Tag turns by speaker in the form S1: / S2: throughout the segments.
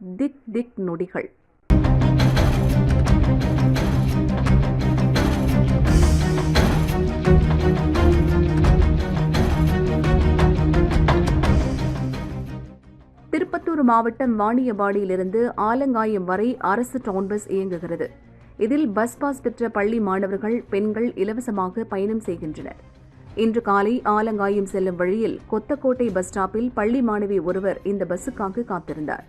S1: திக் திக் நொடிகள். திருப்பத்தூர் மாவட்டம் வாணியபாடியிலிருந்து ஆலங்காயம் வரை அரசு டவுன் பஸ் இயங்குகிறது. இதில் பஸ் பாஸ் பெற்ற பள்ளி மாணவர்கள் பெண்கள் இலவசமாக பயணம் செய்கின்றனர். இன்று காலை ஆலங்காயம் செல்லும் வழியில் கொத்தக்கோட்டை பஸ் ஸ்டாப்பில் பள்ளி மாணவி ஒருவர் இந்த பஸ்ஸுக்காக காத்திருந்தார்.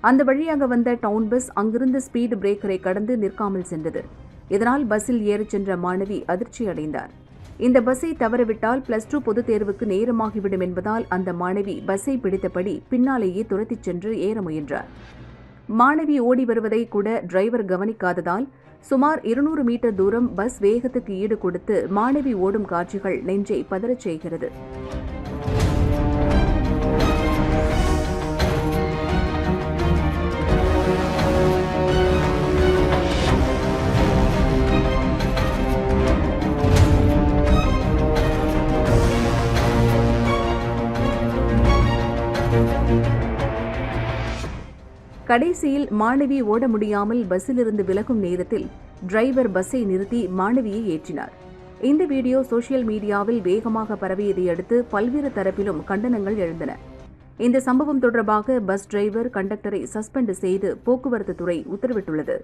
S1: அந்த வழியாக வந்த டவுன் பஸ் அங்கிருந்த ஸ்பீடு பிரேக்கரை கடந்து நிற்காமல் சென்றது. இதனால் பஸ்ஸில் ஏறிச் சென்ற மாணவி அதிர்ச்சி அடைந்தார். இந்த பஸ்ஸை தவறவிட்டால் பிளஸ் டூ பொதுத் தேர்வுக்கு நேரமாகிவிடும் என்பதால் அந்த மாணவி பஸ்ஸை பிடித்தபடி பின்னாலேயே துரத்திச் சென்று ஏற முயன்றார். மாணவி ஓடி வருவதை கூட டிரைவர் கவனிக்காததால் சுமார் இருநூறு மீட்டர் தூரம் பஸ் வேகத்துக்கு ஈடு கொடுத்து மாணவி ஓடும் காட்சிகள் நெஞ்சை பதறச் செய்கிறது. கடைசியில் மாணவி ஓட முடியாமல் பஸ்ஸிலிருந்து விலகும் நேரத்தில் டிரைவர் பஸ்ஸை நிறுத்தி மாணவியை ஏற்றினார். இந்த வீடியோ சோசியல் மீடியாவில் வேகமாக பரவியதை அடுத்து பல்வேறு தரப்பிலும் கண்டனங்கள் எழுந்தன. இந்த சம்பவம் தொடர்பாக பஸ் டிரைவர் கண்டக்டரை சஸ்பெண்ட் செய்து போக்குவரத்து துறை உத்தரவிட்டுள்ளது.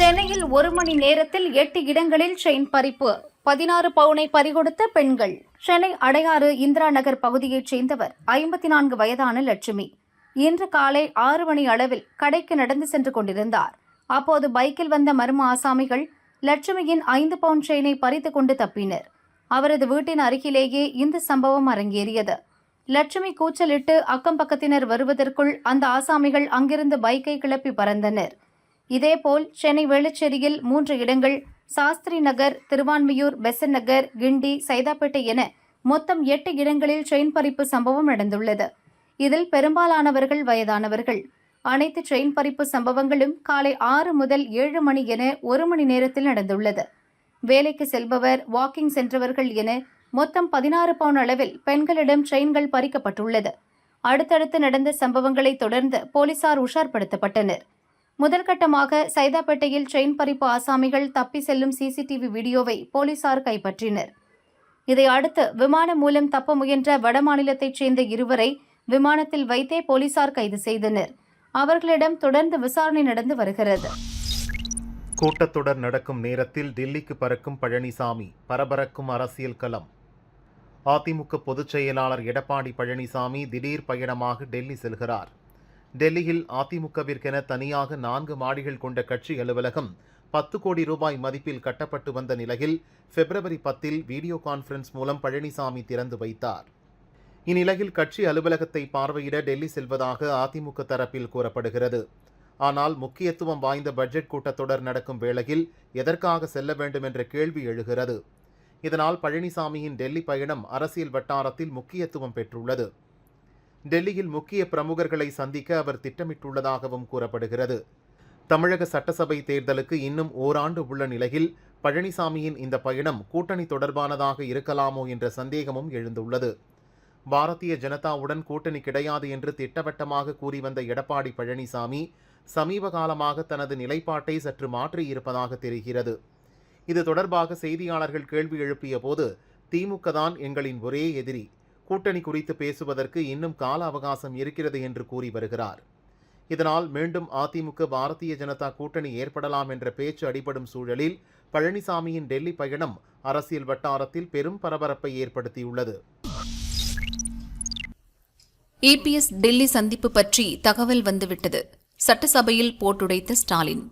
S2: சென்னையில் ஒரு மணி நேரத்தில் எட்டு இடங்களில் செயின் பறிப்பு. பதினாறு பவுனை பறிகொடுத்த பெண்கள். சென்னை அடையாறு இந்திரா நகர் பகுதியைச் சேர்ந்தவர் ஐம்பத்தி நான்கு வயதான லட்சுமி. இன்று காலை ஆறு மணி அளவில் கடைக்கு நடந்து சென்று கொண்டிருந்தார். அப்போது பைக்கில் வந்த மர்ம ஆசாமிகள் லட்சுமியின் ஐந்து பவுன் செயினை பறித்து கொண்டு தப்பினர். அவரது வீட்டின் அருகிலேயே இந்த சம்பவம் அரங்கேறியது. லட்சுமி கூச்சலிட்டு அக்கம் பக்கத்தினர் வருவதற்குள் அந்த ஆசாமிகள் அங்கிருந்து பைக்கை கிளப்பி பறந்தனர். இதேபோல் சென்னை வேளச்சேரியில் மூன்று இடங்கள் சாஸ்திரி நகர் திருவான்மியூர் பெசன் நகர் கிண்டி சைதாப்பேட்டை என மொத்தம் எட்டு இடங்களில் செயின் பறிப்பு சம்பவம் நடந்துள்ளது. இதில் பெரும்பாலானவர்கள் வயதானவர்கள். அனைத்து செயின் பறிப்பு சம்பவங்களும் காலை ஆறு முதல் ஏழு மணி என ஒரு மணி நேரத்தில் நடந்துள்ளது. வேலைக்கு செல்பவர் வாக்கிங் சென்றவர்கள் என மொத்தம் பதினாறு பவுன் அளவில் பெண்களிடம் செயின்கள் பறிக்கப்பட்டுள்ளது. அடுத்தடுத்து நடந்த சம்பவங்களை தொடர்ந்து போலீசார் உஷார்படுத்தப்பட்டனர். முதற்கட்டமாக சைதாப்பேட்டையில் செயின் பறிப்பு ஆசாமிகள் தப்பி செல்லும் சிசிடிவி வீடியோவை போலீசார் கைப்பற்றினர். இதை அடுத்து விமானம் மூலம் தப்ப முயன்ற வடமாநிலத்தைச் சேர்ந்த இருவரை விமானத்தில் வைத்தே போலீசார் கைது செய்தனர். அவர்களிடம் தொடர்ந்து விசாரணை நடந்து வருகிறது.
S3: கூட்டத்தொடர் நடக்கும் நேரத்தில் டெல்லிக்கு பறக்கும் பழனிசாமி பரபரக்கும் அரசியல் களம். அதிமுக பொதுச் செயலாளர் எடப்பாடி பழனிசாமி திடீர் பயணமாக டெல்லி செல்கிறார். டெல்லியில் அதிமுகவிற்கென தனியாக நான்கு மாடிகள் கொண்ட கட்சி அலுவலகம் பத்து கோடி ரூபாய் மதிப்பில் கட்டப்பட்டு வந்த நிலையில் பிப்ரவரி பத்தில் வீடியோ கான்ஃபரன்ஸ் மூலம் பழனிசாமி திறந்து வைத்தார். இந்நிலையில் கட்சி அலுவலகத்தை பார்வையிட டெல்லி செல்வதாக அதிமுக தரப்பில் கூறப்படுகிறது. ஆனால் முக்கியத்துவம் வாய்ந்த பட்ஜெட் கூட்டத்தொடர் நடக்கும் வேளையில் எதற்காக செல்ல வேண்டும் என்ற கேள்வி எழுகிறது. இதனால் பழனிசாமியின் டெல்லி பயணம் அரசியல் வட்டாரத்தில் முக்கியத்துவம் பெற்றுள்ளது. டெல்லியில் முக்கிய பிரமுகர்களை சந்திக்க அவர் திட்டமிட்டுள்ளதாகவும் கூறப்படுகிறது. தமிழக சட்டசபை தேர்தலுக்கு இன்னும் ஓராண்டு உள்ள நிலையில் பழனிசாமியின் இந்த பயணம் கூட்டணி தொடர்பானதாக இருக்கலாமோ என்ற சந்தேகமும் எழுந்துள்ளது. பாரதிய ஜனதாவுடன் கூட்டணி கிடையாது என்று திட்டவட்டமாக கூறி வந்த எடப்பாடி பழனிசாமி சமீப காலமாக தனது நிலைப்பாட்டை சற்று மாற்றியிருப்பதாக தெரிகிறது. இது தொடர்பாக செய்தியாளர்கள் கேள்வி எழுப்பிய போது திமுக தான் எங்களின் ஒரே எதிரி கூட்டணி குறித்து பேசுவதற்கு இன்னும் கால அவகாசம் இருக்கிறது என்று கூறி வருகிறார். இதனால் மீண்டும் அதிமுக பாரதிய ஜனதா கூட்டணி ஏற்படலாம் என்ற பேச்சு அடிபடும் சூழலில் பழனிசாமியின் டெல்லி பயணம் அரசியல் வட்டாரத்தில் பெரும் பரபரப்பை ஏற்படுத்தியுள்ளது.
S4: இபிஎஸ் டெல்லி சந்திப்பு பற்றி தகவல் வந்துவிட்டது. சட்டசபையில் போட்டுடைத்த ஸ்டாலின்.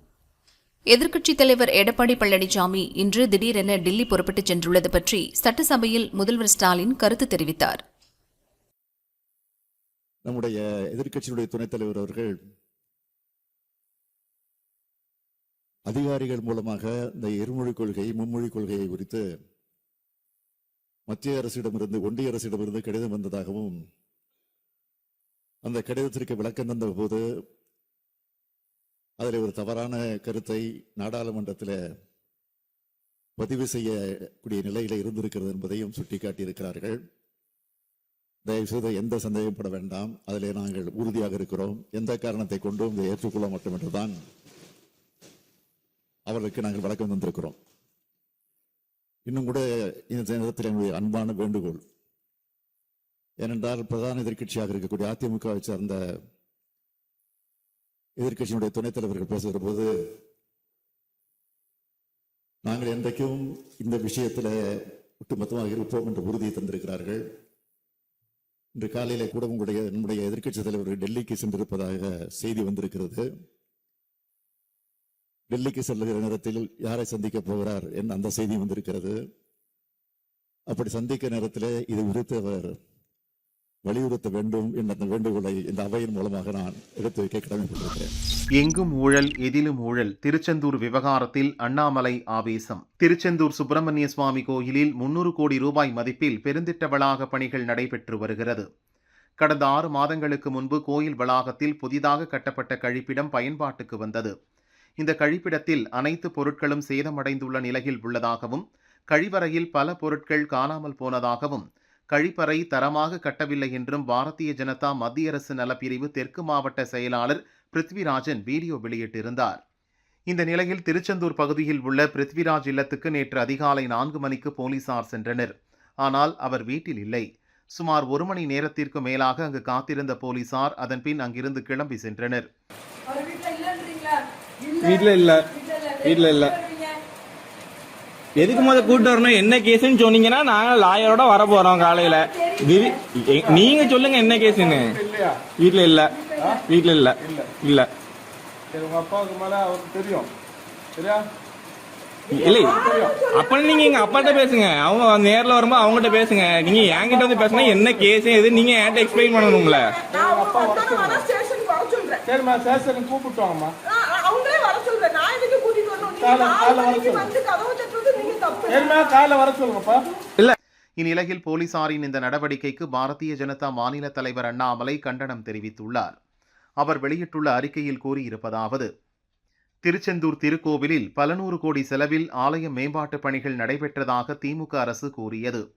S4: எதிர்க்கட்சித் தலைவர் எடப்பாடி பழனிசாமி இன்று திடீரென டெல்லி புறப்பட்டுச் சென்றுள்ளது பற்றி சட்டசபையில் முதல்வர் ஸ்டாலின் கருத்து தெரிவித்தார்.
S5: நம்முடைய எதிர்கட்சியினுடைய துணைத் தலைவர் அவர்கள் அதிகாரிகள் மூலமாக இந்த இருமொழி கொள்கை மும்மொழி கொள்கையை குறித்து மத்திய அரசிடமிருந்து ஒன்றிய அரசிடமிருந்து கடிதம் வந்ததாகவும் அந்த கடிதத்திற்கு விளக்கம் தந்த போது அதில் ஒரு தவறான கருத்தை நாடாளுமன்றத்தில் பதிவு செய்யக்கூடிய நிலையில் இருந்திருக்கிறது என்பதையும் சுட்டிக்காட்டியிருக்கிறார்கள். தயவு செய்து எந்த சந்தேகப்பட வேண்டாம். அதிலே நாங்கள் உறுதியாக இருக்கிறோம். எந்த காரணத்தை கொண்டும் இதை ஏற்றுக்கொள்ள மாட்டோம் என்றுதான் அவர்களுக்கு நாங்கள் வழக்கம் தந்திருக்கிறோம். இன்னும் கூட இந்த நேரத்தில் எங்களுடைய அன்பான வேண்டுகோள். ஏனென்றால் பிரதான எதிர்க்கட்சியாக இருக்கக்கூடிய அதிமுகவை சார்ந்த எதிர்கட்சியினுடைய துணைத் தலைவர்கள் பேசுகிற போது நாங்கள் என்றைக்கும் இந்த விஷயத்தில் ஒட்டுமொத்தமாக இருப்போம் என்ற உறுதியை தந்திருக்கிறார்கள். இன்று காலையில கூட உங்களுடைய நம்முடைய எதிர்க்கட்சி தலைவர் டெல்லிக்கு சென்றிருப்பதாக செய்தி வந்திருக்கிறது. டெல்லிக்கு செல்லுகிற நேரத்தில் யாரை சந்திக்க போகிறார் என் அந்த செய்தி வந்திருக்கிறது. அப்படி சந்திக்க நேரத்தில் இது குறித்து அவர் வலியுறுத்த வேண்டும் என்ற வேண்டுகோளை இந்த அவையின் மூலமாக நான் எடுத்து வைக்க கடமைப்பட்டிருக்கிறேன்
S3: எங்கும் ஊழல் எதிலும் ஊழல். திருச்செந்தூர் விவகாரத்தில் அண்ணாமலை ஆவேசம். திருச்செந்தூர் சுப்பிரமணிய சுவாமி கோயிலில் முன்னூறு கோடி ரூபாய் மதிப்பில் பெருந்திட்ட வளாக பணிகள் நடைபெற்று வருகிறது. கடந்த ஆறு மாதங்களுக்கு முன்பு கோயில் வளாகத்தில் புதிதாக கட்டப்பட்ட கழிப்பிடம் பயன்பாட்டுக்கு வந்தது. இந்த கழிப்பிடத்தில் அனைத்து பொருட்களும் சேதமடைந்துள்ள நிலையில் உள்ளதாகவும் கழிவறையில் பல பொருட்கள் காணாமல் போனதாகவும் கழிப்பறை தரமாக கட்டவில்லை என்றும் பாரதிய ஜனதா மத்திய அரசு நலப்பிரிவு தெற்கு மாவட்ட செயலாளர் பிருத்விராஜன் வீடியோ வெளியிட்டிருந்தார். இந்த நிலையில் திருச்செந்தூர் பகுதியில் உள்ள பிருத்விராஜ் இல்லத்துக்கு நேற்று அதிகாலை நான்கு மணிக்கு போலீசார் சென்றனர். ஆனால் அவர் வீட்டில் இல்லை. சுமார் ஒரு மணி நேரத்திற்கு மேலாக அங்கு காத்திருந்த போலீசார் அதன் பின் அங்கிருந்து கிளம்பி சென்றனர்.
S6: வீட்ல இல்ல. வீட்ல இல்ல. எதுக்கு முத கூட்டு வரணும்? என்ன கேஸ்னு சொன்னீங்கன்னா நாங்க லாயரோட வர போறோம் காலையில. நீங்க சொல்லுங்க என்ன கேஸ்னு வீட்ல இல்ல. வீட்ல இல்ல. இல்ல.
S7: சரி உங்க அப்பாவுக்கு மேல அவருக்கு தெரியும். சரியா?
S6: இல்லை. அப்ப நீங்க எங்க அப்பாட்ட பேசுங்க. அவங்க நேர்ல வரும்போது அவங்ககிட்ட பேசுங்க. நீங்க என்கிட்ட வந்து பேசுனா என்ன கேஸ் எது நீங்க என்கிட்ட எக்ஸ்பிளைன் பண்ணணும்ல.
S7: சரிம்மா சேஷனுக்கு கூப்பிட்டு வாங்கம்மா
S8: நான் அ- அவங்களே வர சொல்றேன் நான் எதுக்கு கூட்டிட்டு வரணும் நீங்க
S7: காலை- காலை வர சொல்லுங்க. வர சொல்லுங்கப்பா
S3: இந்நிலையில் போலீசாரின் இந்த நடவடிக்கைக்கு பாரதிய ஜனதா மாநில தலைவர் அண்ணாமலை கண்டனம் தெரிவித்துள்ளார். அவர் வெளியிட்டுள்ள அறிக்கையில் கூறியிருப்பதாவது திருச்செந்தூர் திருக்கோவிலில் பல நூறு கோடி செலவில் ஆலய மேம்பாட்டுப் பணிகள் நடைபெற்றதாக திமுக அரசு கூறியது.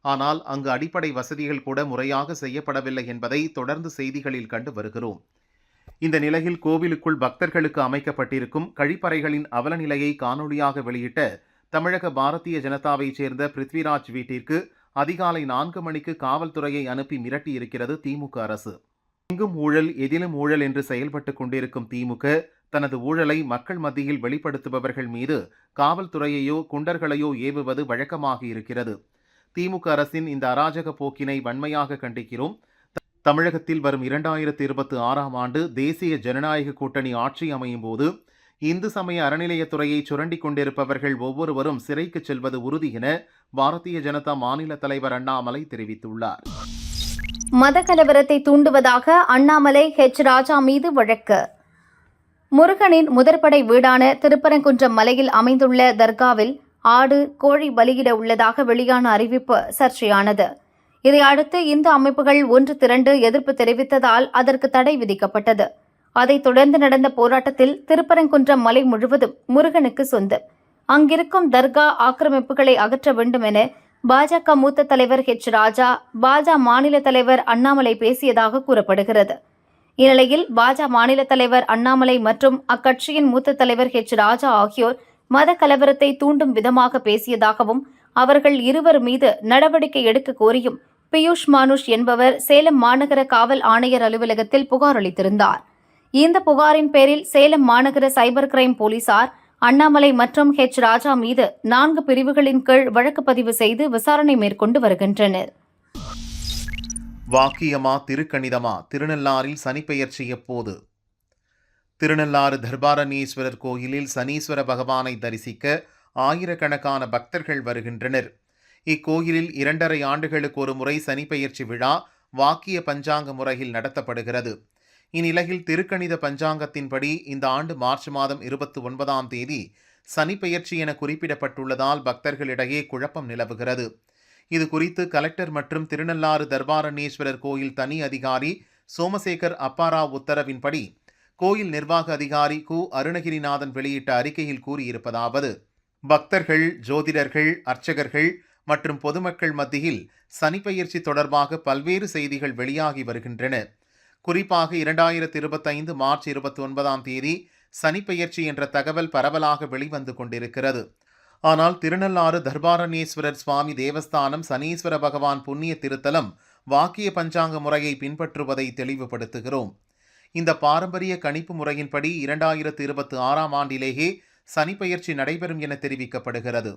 S3: ஆனால் அங்கு அடிப்படை வசதிகள் கூட முறையாக செய்யப்படவில்லை என்பதை தொடர்ந்து செய்திகளில் கண்டு வருகிறோம். இந்த நிலையில் கோவிலுக்குள் பக்தர்களுக்கு அமைக்கப்பட்டிருக்கும் கழிப்பறைகளின் அவலநிலையை காணொளியாக வெளியிட்ட தமிழக பாரதிய ஜனதாவைச் சேர்ந்த பிருத்விராஜ் வீட்டிற்கு அதிகாலை நான்கு மணிக்கு காவல்துறையை அனுப்பி மிரட்டியிருக்கிறது திமுக அரசு. எங்கும் ஊழல் எதிலும் ஊழல் என்று செயல்பட்டுக் கொண்டிருக்கும் திமுக தனது ஊழலை மக்கள் மத்தியில் வெளிப்படுத்துபவர்கள் மீது காவல்துறையையோ குண்டர்களையோ ஏவுவது வழக்கமாக இருக்கிறது. திமுக அரசின் இந்த அராஜக போக்கினை வன்மையாக கண்டிக்கிறோம். தமிழகத்தில் வரும் இரண்டாயிரத்தி இருபத்தி ஆறாம் ஆண்டு தேசிய ஜனநாயக கூட்டணி ஆட்சி அமையும் போது இந்து சமய அறநிலையத்துறையை சுரண்டி கொண்டிருப்பவர்கள் ஒவ்வொருவரும் சிறைக்கு செல்வது உறுதி என பாரதிய ஜனதா மாநில தலைவர் அண்ணாமலை தெரிவித்துள்ளார்.
S2: மத கலவரத்தை தூண்டுவதாக அண்ணாமலை ஹெச். ராஜா மீது வழக்கு. முருகனின் முதற்படை வீடான திருப்பரங்குன்றம் மலையில் அமைந்துள்ள தர்காவில் ஆடு கோழி பலியிட உள்ளதாக வெளியான அறிவிப்பு சர்ச்சையானது. இதையடுத்து இந்து அமைப்புகள் ஒன்று திரண்டு எதிர்ப்பு தெரிவித்ததால் அதற்கு தடை விதிக்கப்பட்டது. அதைத் தொடர்ந்து நடந்த போராட்டத்தில் திருப்பரங்குன்றம் மலை முழுவதும் முருகனுக்கு சொந்தம் அங்கிருக்கும் தர்கா ஆக்கிரமிப்புகளை அகற்ற வேண்டும் என பாஜக மூத்த தலைவர் ஹெச். ராஜா பாஜ மாநில தலைவர் அண்ணாமலை பேசியதாக கூறப்படுகிறது. இந்நிலையில் பாஜ மாநில தலைவர் அண்ணாமலை மற்றும் அக்கட்சியின் மூத்த தலைவர் ஹெச். ராஜா ஆகியோர் மத கலவரத்தை தூண்டும் விதமாக பேசியதாகவும் அவர்கள் இருவர் மீது நடவடிக்கை எடுக்க கோரியும் பியூஷ் மானுஷ் என்பவர் சேலம் மாநகர காவல் ஆணையர் அலுவலகத்தில் புகார் அளித்திருந்தார். இந்த புகாரின் பேரில் சேலம் மாநகர சைபர் கிரைம் போலீசார் அண்ணாமலை மற்றும் ஹெச். ராஜா மீது நான்கு பிரிவுகளின் கீழ் வழக்கு பதிவு செய்து விசாரணை மேற்கொண்டு வருகின்றனர்.
S3: வாக்கியமா திருக்கணிதமா திருநள்ளாறில் சனிப்பெயர்ச்சி எப்போது திருநள்ளாறு தர்பாரணீஸ்வரர் கோயிலில் சனீஸ்வர பகவானை தரிசிக்க ஆயிரக்கணக்கான பக்தர்கள் வருகின்றனர். இக்கோயிலில் இரண்டரை ஆண்டுகளுக்கு ஒரு முறை சனிப்பெயர்ச்சி விழா வாக்கிய பஞ்சாங்க முறையில் நடத்தப்படுகிறது. இந்நிலையில் திருக்கணித பஞ்சாங்கத்தின்படி இந்த ஆண்டு மார்ச் மாதம் இருபத்தி ஒன்பதாம் தேதி சனிப்பெயர்ச்சி என குறிப்பிடப்பட்டுள்ளதால் பக்தர்களிடையே குழப்பம் நிலவுகிறது. இது குறித்து கலெக்டர் மற்றும் திருநள்ளாறு தர்பாரண்யேஸ்வரர் கோயில் தனி அதிகாரி சோமசேகர் அப்பாராவ் உத்தரவின்படி கோயில் நிர்வாக அதிகாரி கு. அருணகிரிநாதன் வெளியிட்ட அறிக்கையில் கூறியிருப்பதாவது பக்தர்கள் ஜோதிடர்கள் அர்ச்சகர்கள் மற்றும் பொதுமக்கள் மத்தியில் சனிப்பெயர்ச்சி தொடர்பாக பல்வேறு செய்திகள் வெளியாகி வருகின்றன. குறிப்பாக இரண்டாயிரத்தி இருபத்தைந்து மார்ச் இருபத்தி ஒன்பதாம் தேதி சனிப்பெயர்ச்சி என்ற தகவல் பரவலாக வெளிவந்து கொண்டிருக்கிறது. ஆனால் திருநள்ளாறு தர்பாரணேஸ்வரர் சுவாமி தேவஸ்தானம் சனீஸ்வர பகவான் புண்ணிய திருத்தலம் வாக்கிய பஞ்சாங்க முறையை பின்பற்றுவதை தெளிவுபடுத்துகிறோம். இந்த பாரம்பரிய கணிப்பு முறையின்படி இரண்டாயிரத்து இருபத்தி ஆறாம் ஆண்டிலேயே சனிப்பெயர்ச்சி நடைபெறும் என தெரிவிக்கப்படுகிறது.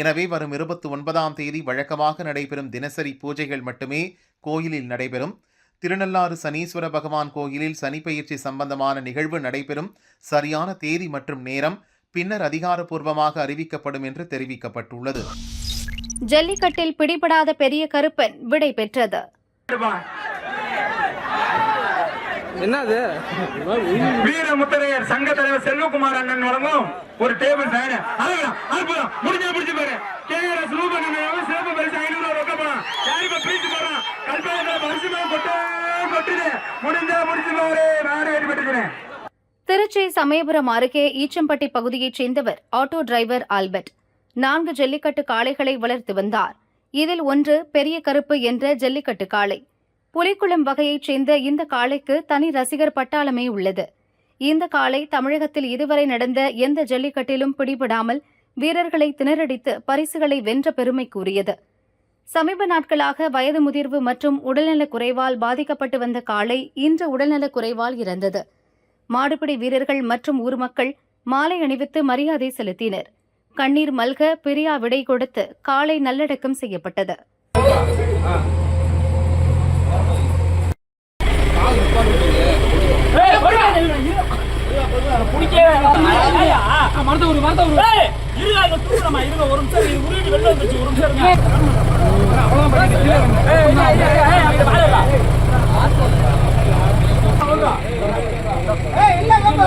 S3: எனவே வரும் இருபத்தி ஒன்பதாம் தேதி வழக்கமாக நடைபெறும் தினசரி பூஜைகள் மட்டுமே கோயிலில் நடைபெறும். திருநள்ளாறு சனீஸ்வர பகவான் கோயிலில் சனிப்பெயர்ச்சி சம்பந்தமான நிகழ்வு நடைபெறும். சரியான தேதி மற்றும் நேரம் பின்னர் அதிகாரப்பூர்வமாக அறிவிக்கப்படும் என்று தெரிவிக்கப்பட்டுள்ளது.
S2: ஜல்லிக்கட்டில் பிடிபடாத பெரிய கருப்பன் விடை பெற்றது.
S6: என்னது?
S9: வீரமுத்தரையர் சங்க தலைவர் செல்வகுமார் அண்ணன் வழங்கும் ஒரு டேபிள் ஃபேன் அழகா அற்புதம். முடிஞ்ச முடிச்சு பாரு. கேஆர்எஸ் ரூபன் சிறப்பு பரிசு ஐநூறு ரூபாய் ரொக்க போலாம் யாருக்கு பிரிச்சு போறான் கல்பாயத்துல பரிசு மேல கொட்டு கொட்டுது. முடிஞ்சா முடிச்சு பாரு. நானே வெற்றி பெற்றுக்கிறேன்
S2: திருச்சி சமயபுரம் அருகே ஈச்சம்பட்டி பகுதியைச் சேர்ந்தவர் ஆட்டோ டிரைவர் ஆல்பர்ட். நான்கு ஜல்லிக்கட்டு காளைகளை வளர்த்து வந்தார். இதில் ஒன்று பெரிய கருப்பு என்ற ஜல்லிக்கட்டு காளை. புலிக்குளம் வகையைச் சேர்ந்த இந்த காளைக்கு தனி ரசிகர் பட்டாளமே உள்ளது. இந்த காளை தமிழகத்தில் இதுவரை நடந்த எந்த ஜல்லிக்கட்டிலும் பிடிபடாமல் வீரர்களை திணறடித்து பரிசுகளை வென்ற பெருமை கூறியது சமீப நாட்களாக வயது முதிர்வு மற்றும் உடல்நலக் குறைவால் பாதிக்கப்பட்டு வந்த காளை இன்று உடல்நலக் குறைவால் இறந்தது. மாடுபிடி வீரர்கள் மற்றும் ஊர் மக்கள் மாலை அணிவித்து மரியாதை செலுத்தினர். கண்ணீர் மல்க பிரியா விடை கொடுத்து காளை நல்லடக்கம் செய்யப்பட்டது.
S9: மரத்த ஒரு மரத்த ஒரு இருங்க தூக்குறமா இருங்க ஒரு நிமிஷம் இது உருவிட்டு வெளில வந்துச்சு ஒரு நிமிஷம் இருங்க அவ்வளவு படிக்க இல்ல இல்ல இல்ல